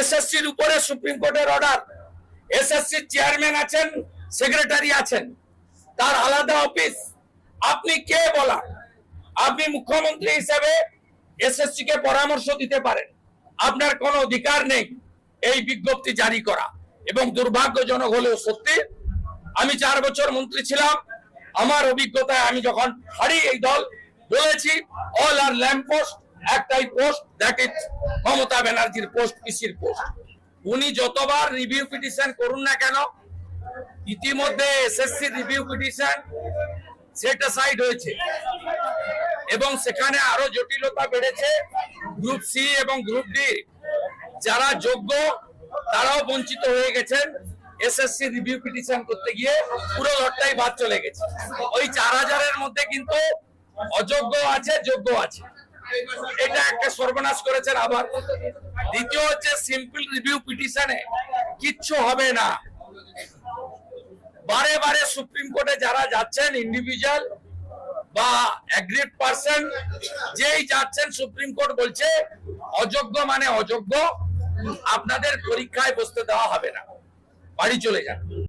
এসএসসির উপরে সুপ্রিম কোর্টের অর্ডার এসএসসি চেয়ারম্যান আছেন সেক্রেটারি আছেন। তার আলাদা অফিস আপনি কে বলা আপনি মুখ্যমন্ত্রী হিসেবে এসএসসি কে পরামর্শ দিতে পারেন। আপনার কোনো অধিকার নেই এই বিজ্ঞপ্তি জারি করা। এবং দুর্ভাগ্যজনক হলেও সত্যি, আমি চার বছর মন্ত্রী ছিলাম। আমার অভিজ্ঞতায় আমি যখন হারি এই দল বলেছি অল আর ল্যাম্প পোস্ট একটাই পোস্ট দ্যাট ইজ মমতা ব্যানার্জির পোস্ট, পিসির পোস্ট। উনি যতবার রিভিউ পিটিশন করুন না কেন, ইতিমধ্যে SSC review petition set side হয়েছে। এবং সেখানে আরও জটিলতা বেড়েছে। গ্রুপ সি এবং গ্রুপ ডি যারা যোগ্য, তারাও বঞ্চিত হয়ে গেছেন এসএসসি রিভিউ পিটিশন করতে গিয়ে। পুরো ঘরটাই বাদ চলে গেছে। ওই চার হাজারের মধ্যে কিন্তু অযোগ্য আছে, যোগ্য আছে। এটা একটা সর্বনাশ করেছেন আবার। দ্বিতীয় হচ্ছে সিম্পল রিভিউ পিটিশনে কিচ্ছু হবে না। বারে বারে সুপ্রিম কোর্টে যারা যাচ্ছেন ইন্ডিভিজুয়াল বা অ্যাগ্রিড পার্সন যেই যাচ্ছেন, সুপ্রিম কোর্ট বলছে, অযোগ্য মানে অযোগ্য, আপনাদের পরীক্ষায় বসতে দেওয়া হবে না। বাড়ি চলে যান।